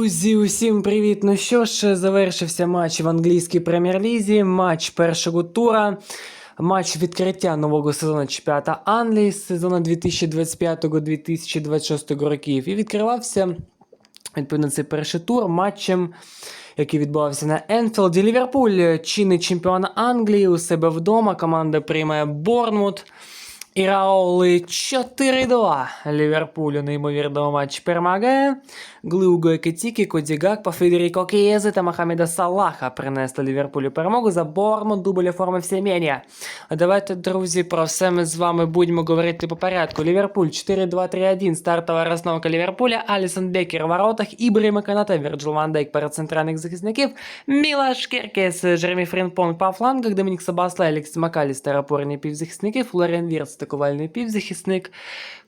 Друзі, усім привіт! Ну що ж, завершився матч в англійській прем'єр-лізі, матч першого тура, матч відкриття нового сезону чемпіонату Англії з сезону 2025-2026 років. І відкривався відповідно цей перший тур матчем, який відбувався на Енфілді. Ліверпуль, чинний чемпіон Англії, у себе вдома. Команда приймає Борнмут. І Раоли 4-2. Ліверпуль у неймовірному матчі перемагає. Глиуго Екетікі, Коді Гакпа, Федеріко Кієзи та Мохамеда Салаха принесли Ліверпулю перемогу за Бормут, дубль оформив Сім'єнія. А Давайте, друзі, про все ми з вами будемо говорити по порядку. Ліверпуль 4-2-3-1, стартова розновка Ліверпуля, Алісон Бекер в воротах, Ібріма Канате, Вірджил Ван Дейк перед центральних захисників, Мілаш Кіркес, Джеремі Фрінпонг по флангах, Домінік Сабаслай, Алекс Макалістер, опорні півзахисники, Флоріан Вірц, атакувальний півзахисник,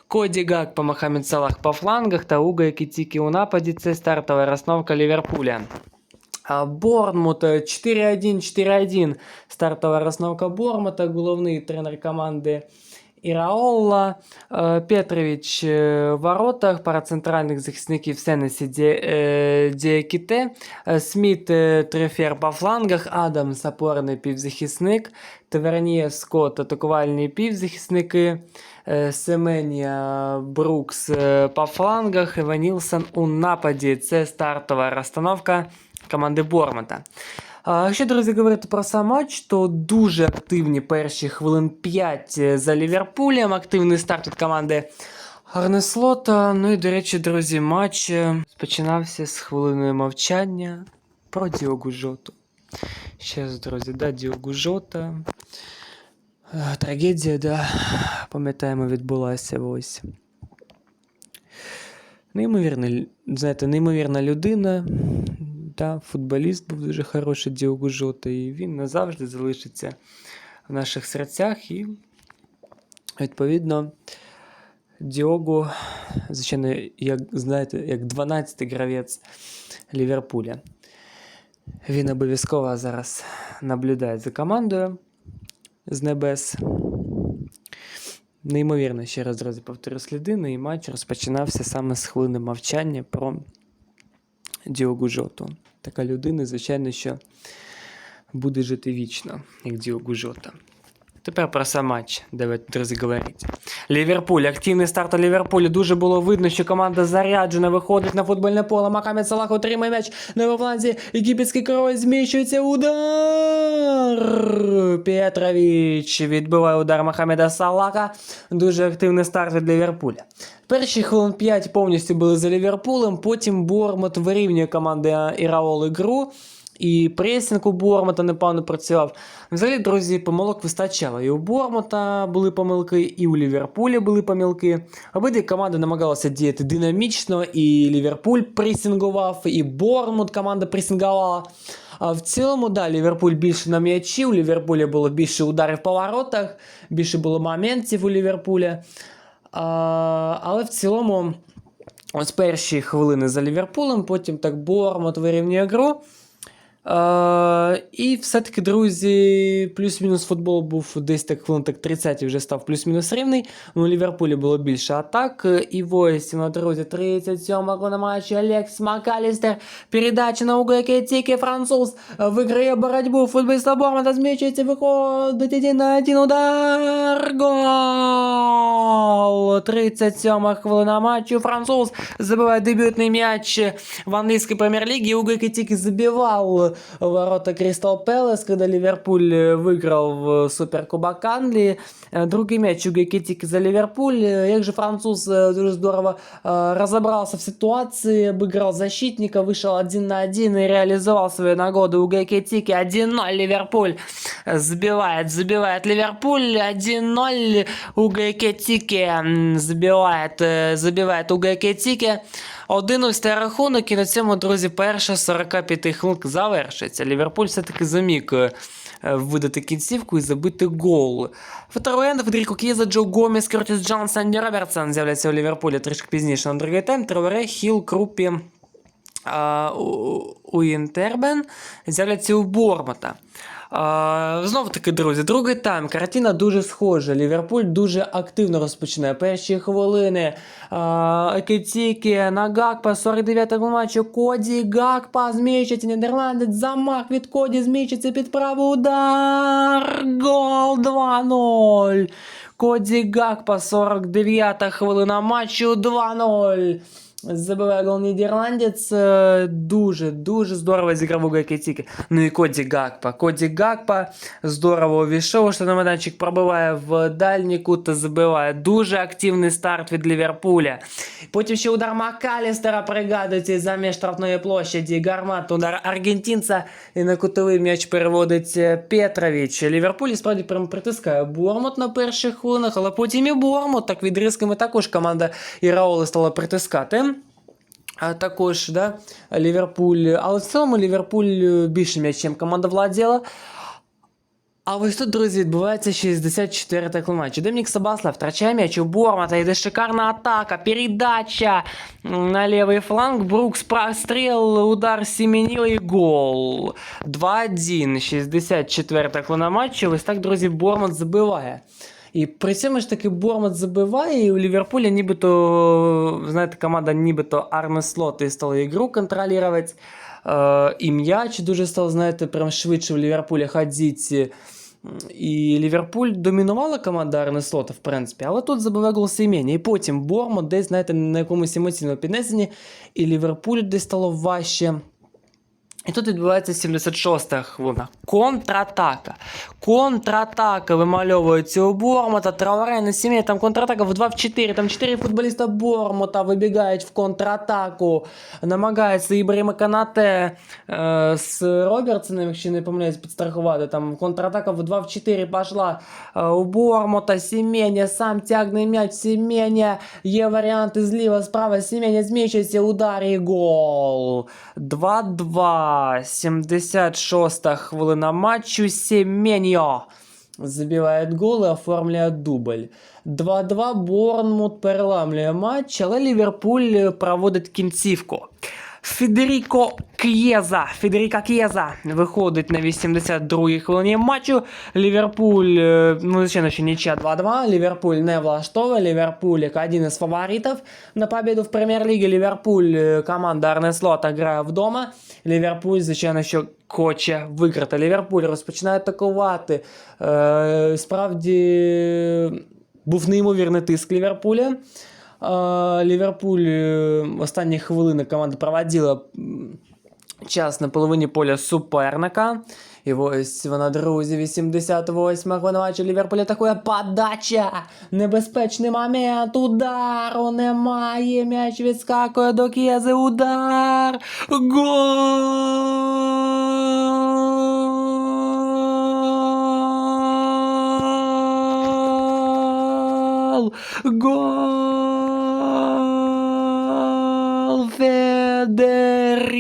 Коді Гакпа, Мохамед Салах по флангах та Уга Екітікі у нападі. Це стартова розновка Ліверпуля. Борнмут е, 4-1, 4-1. Стартова розновка Бормута, головний тренер команди Іраолла. Е, Петрович е, в воротах, пара центральних захисників Сенесі е, Діакіте, Сміт Трефер по флангах, Адамс опорний півзахисник, Таверніє Скотт атакувальні півзахисники, Семенія Брукс по флангах, Ева Нілсон у нападі. Це стартова розстановка команди Бормута. А Якщо, друзі, говорити про сам матч, то дуже активні перші хвилин 5 за Ліверпулем. Активний старт від команди Арнеслота. Ну і, до речі, друзі, матч е, починався з хвилиною мовчання про Діогу Жоту. Ще раз, друзі, да, Діогу Жота. Е, Трагедія, да, пам'ятаємо, відбулася ось. Неймовірна, знаєте, неймовірна людина. Та, футболіст був дуже хороший Діогу Жота, і він назавжди залишиться в наших серцях. І, відповідно, Діогу, звичайно, як знаєте, як 12-й гравець Ліверпуля. Він обов'язково зараз наблюдає за командою з небес. Неймовірно, ще раз, друзі, повторю слідини, і матч розпочинався саме з хвилини мовчання про Діогу Жоту. Така людина, звичайно, що буде жити вічно, як Діогу Жота. Тепер про сам матч, давайте, друзі, говорити. Ліверпуль, активний старт у. Дуже було видно, що команда заряджена, виходить на футбольне поле. Макамед Салах отримає м'яч на фланзі. Єгипетський король зміщується. Удар! Петрович відбиває удар Мохамеда Салаха. Дуже активний старт від Ліверпуля. Перші хвилин 5 повністю були за Ліверпулем, потім Бормут вирівнює команди Іраол ігру. І пресінг у Бормута непевно працював. Взагалі, друзі, помилок вистачало. І у Бормута були помилки, і у Ліверпуля були помилки. Обидві команди намагалися діяти динамічно, і Ліверпуль пресінгував, і Бормут команда пресінгувала. А в цілому, да, Ліверпуль більше на м'ячі, у Ліверпуля було більше ударів по воротах, більше було моментів у Ліверпуля. А, але в цілому, ось перші хвилини за Ліверпулем, потім так Бормут вирівнює гру. Е, і все-таки, друзі, плюс-мінус футбол був десь так хвилин так 30 вже став плюс-мінус рівний. Ну, у Ліверпулі було більше атак. І ось, ну, друзі, 37 на матчі Алекс Макалістер. Передача на угол тільки француз виграє боротьбу. Футболіста Бормата змічується, виходить один на один удар. Гол! 37 хвилина матчу. Француз забиває дебютний м'яч в английской премьер-лиге. Уго Экитики забивал в ворота Кристал Пэлас, когда Ливерпуль э, выиграл в э, Суперкубок Англии. Э, Другий мяч у Гекетики за Ливерпуль. Как же француз здорово разобрался в ситуации, обыграл защитника, вышел один на один и реализовал свои нагоды у Гекетики. 1-0 Ливерпуль забивает, забивает Ливерпуль. 1-0 у Гекетики забивает, забивает у Гекетики. 1 ось цей рахунок, і на цьому, друзі, перша 45 хвилинка завершиться. Ліверпуль все-таки заміг е, видати кінцівку і забити гол. Фетерленд, Федеріко Кіза, Джо Гоміс, Кертіс Джонс, Анді Робертсон з'являться у Ліверпулі трішки пізніше на другий тайм. Тревере, Хіл, Крупі, а, у, у Інтербен з'являться у Бормота. Знову таки, друзі, другий тайм. Картина дуже схожа. Ліверпуль дуже активно розпочинає перші хвилини. А, Екетіки на Гакпа, 49-му матчу. Коді Гакпа зміщиться. Нідерландець. Замах від Коді зміщиться під правий удар. Гол 2-0. Коді Гакпа, 49-та хвилина матчу 2-0. Забиває гол нідерландець. Е, Дуже, дуже здорово зіграв у Гакетіки. Ну і Коді Гакпа. Коді Гакпа здорово увійшов, що на майданчик пробиває в дальній кут та забиває. Дуже активний старт від Ліверпуля. Потім ще удар Макалістера, пригадуйте, за меж штрафної площаді. Гармат, удар аргентинця і на кутовий м'яч переводить е, Петрович. Ліверпуль і справді прям притискає Бормут на перших хвилинах, але потім і Бормут. Так відрізками також команда Іраоли стала притискати. А також да, Ліверпуль. Але в цілому Ліверпуль е, більше м'ячем команда владіла. А ось тут, друзі, відбувається 64-й климач. Демнік Сабаслав втрачає м'яч у Бормата, йде шикарна атака, передача м, на лівий фланг, Брукс простріл, удар Сіменіл і гол. 2-1, 64-та хвилина матчу. Ось так, друзі, Бормат забиває. І при цьому ж таки Бормат забиває, і у Ліверпуля нібито, знаєте, команда нібито Арне Слот і стала ігру контролювати. Е, і м'яч дуже став, знаєте, прям швидше в Ліверпуля ходити. І Ліверпуль домінувала команда Арне Слота, в принципі, але тут забиває гол Сімені. І потім Бормот десь, знаєте, на якомусь емоційному піднесенні, і Ліверпуль десь стало важче. І тут відбувається 76-та хвилина. Контратака. Контратака вимальовується у Бормота. Траоре на сім'ї. Там контратака в 2 в 4. Там 4 футболіста Бормота вибігають в контратаку. Намагається Ібріма Канате е, з Робертсоном, якщо не помиляюсь, підстрахувати. Там контратака в 2 в 4 пішла е, у Бормота. Сім'єня сам тягне м'яч. Сім'єня. Є варіанти зліва, справа. Сім'єня зміщується. Удар і гол. 2-2. 76 хвилина матчу. Семеньо забиває гол і оформлює дубль. 2-2 Борнмут переламлює матч, але Ліверпуль проводить кінцівку. Федеріко К'єза. Федеріка К'єза виходить на 82-й хвилині матчу. Ліверпуль, е, ну, звичайно, що нічия 2-2. Ліверпуль не влаштовує. Ліверпуль як один із фаворитів на победу в прем'єр-лігі. Ліверпуль, е, команда Арне Слота грає вдома. Ліверпуль, звичайно, що хоче виграти. Ліверпуль розпочинає атакувати. Е, справді був неймовірний тиск Ліверпуля. Ліверпуль е, останні хвилини команда проводила час на половині поля суперника. І ось вона, друзі, 88 хвилина матчу Ліверпуль подача. Небезпечний момент. Удару немає. М'яч відскакує до Кєзи. Удар. Гол! Гол! Федеріко!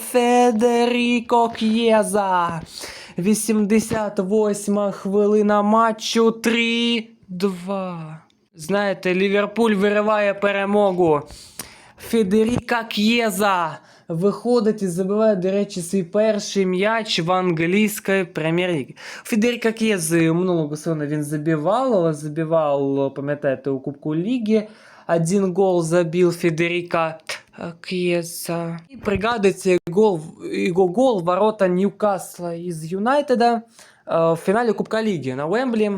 Федеріко К'єза! 88 хвилина матчу 3-2. Знаєте, Ліверпуль вириває перемогу. Федеріка К'єза виходить і забиває, до речі, свій перший м'яч в англійській прем'єр-лігі. Федеріка К'єзи минулого сезону він забивав, але забивав, пам'ятаєте, у Кубку Ліги. Один гол забив Федеріка К'єза. І пригадується гол, його гол в ворота Ньюкасла із Юнайтеда е, в фіналі Кубка Ліги на Вемблі.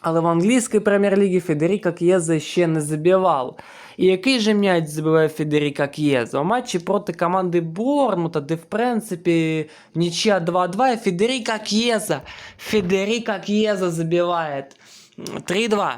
Але в англійській прем'єр-лігі Федеріка К'єзе ще не забивав. І який же м'яч забиває Федеріка К'єзе? У матчі проти команди Борнмута, де в принципі нічия 2-2, і Федеріка К'єза. Федеріка К'єза забиває 3-2.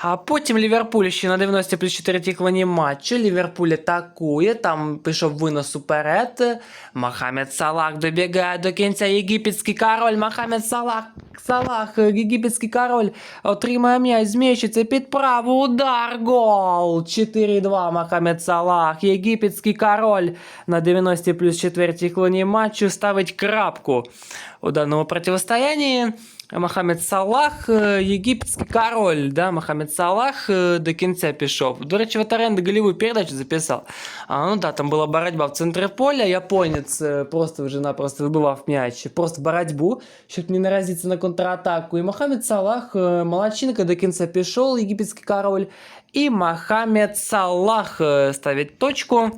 А потім Ліверпуль ще на 90 плюс 4 хвилині матчу. Ліверпуль атакує, там пішов винос уперед. Мохамед Салах добігає до кінця. Єгипетський король. Мохамед Салах. Салах, єгипетський король, отримає м'яч, зміщиться під праву, удар, гол. 4-2 Мохамед Салах. Єгипетський король на 90 плюс 4 хвилині матчу ставить крапку у даному противостоянні. Мохамед Салах, е, єгипетський король, да, Мохамед Салах е, до кінця пішов. До речі, Ватарен голевую передачу записав. А, ну да, там була боротьба в центрі поля, японець е, просто вже-напросто вибивав м'яч, просто боротьбу, щоб не наразитися на контратаку. І Мохамед Салах, е, молодчинка, до кінця пішов, єгипетський король. І Мохамед Салах е, ставить точку.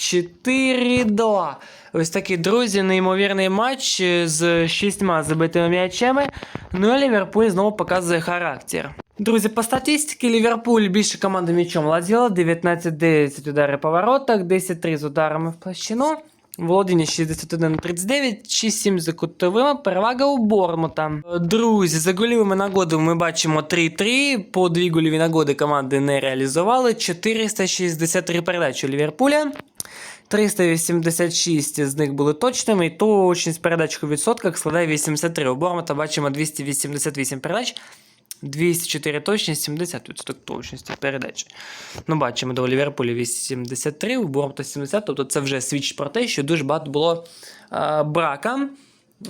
4-2. Ось такий, друзі, неймовірний матч е, з шістьма забитими м'ячами. Ну а Ліверпуль знову показує характер. Друзі, по статистиці Ліверпуль більше команди м'ячом владіла, 19-9 удари по воротах, 10-3 з ударами в площину. Володіння 61-39, 6-7 за кутовими, перевага у Бормута. Друзі, за голівими нагодами ми бачимо 3-3, по дві голіві нагоди команди не реалізували, 463 передачі у Ліверпуля. 386 з них були точними, і точність передач у відсотках складає 83. У Бормута бачимо 288 передач, 204 точність, 70% точності передач. Ну, бачимо, до Ліверпуля 83, у Бормута 70, тобто це вже свідчить про те, що дуже багато було е, брака.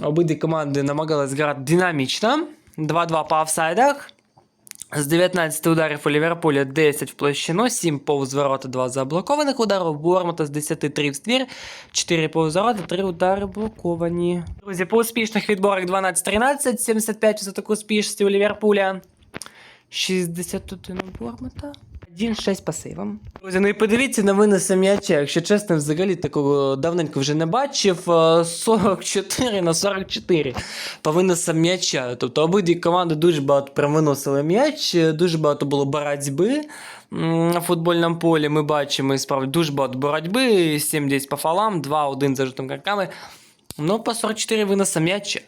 Обидві команди намагались грати динамічно. 2-2 по офсайдах. З 19 ударів у Ліверпуля 10 в площину, 7 повз ворота, 2 заблокованих удару. у Бормута з 10 3 в ствір, 4 повз ворота, 3 удари блоковані. Друзі, по успішних відборах 12-13, 75% успішності у Ліверпуля, 61 у Бормута. 1-6 по сейвам. Друзі, ну і подивіться на винеси м'яча. Якщо чесно, взагалі такого давненько вже не бачив. Е, 44 на 44 по виносам м'яча. Тобто обидві команди дуже багато провиносили м'яч, е, дуже багато було боротьби. На футбольному полі ми бачимо і справді дуже багато боротьби, 7 десь по фалам, 2-1 за жовтими карками. Ну, по 44 виноса м'яча.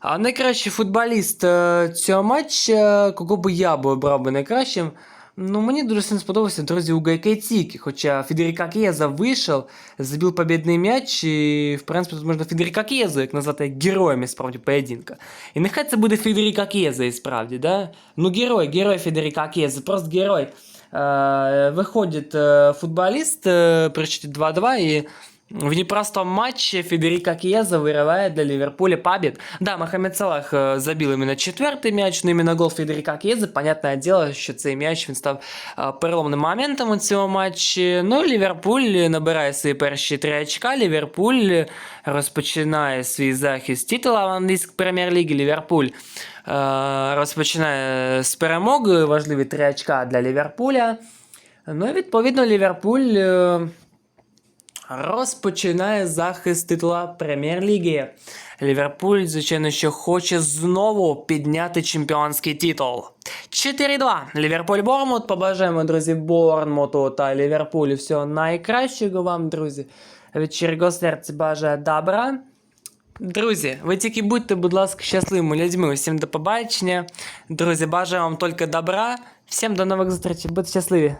А найкращий футболіст е, цього матча, кого би я би обрав би найкращим. Ну, мені дуже сильно сподобався, друзі, у Гайка Тікі, хоча Федеріка К'єза вийшов, забив побідний м'яч, і, в принципі, тут можна Федеріка К'єзу, як назвати, як героєм, і справді, поєдинка. І нехай це буде Федеріка К'єза, і справді, да? Ну, герой, герой Федеріка К'єза, просто герой. Е, виходить е, футболіст е, при счеті 2-2, і в непростом матче Федерико Кьеза вырывает для Ливерпуля побед. Да, Мохаммед Салах э, забил именно четвертий м'яч, но именно гол Федерика Кьєзи, понятне діло, що цей м'яч він став е, переломним моментом у цьому матчі. Ну, Ліверпуль набирає свої перші три очка. Ліверпуль розпочинає свій захист титула в англійській прем'єр-лігі. Ліверпуль е, розпочинає з перемоги, важливі три очка для Ліверпуля. Ну і відповідно Ліверпуль. Розпочинає захист титула Прем'єр-ліги. Ліверпуль, звичайно, що хоче знову підняти чемпіонський титул. 4-2. Ліверпуль Бормут. Побажаємо, друзі, Бормуту та Ліверпулю всього найкращого вам, друзі. Від щирого серця бажаю добра. Друзі, ви тільки будьте, будь ласка, щасливими людьми. Усім до побачення. Друзі, бажаю вам тільки добра. Всім до нових зустрічей. Будьте щасливі.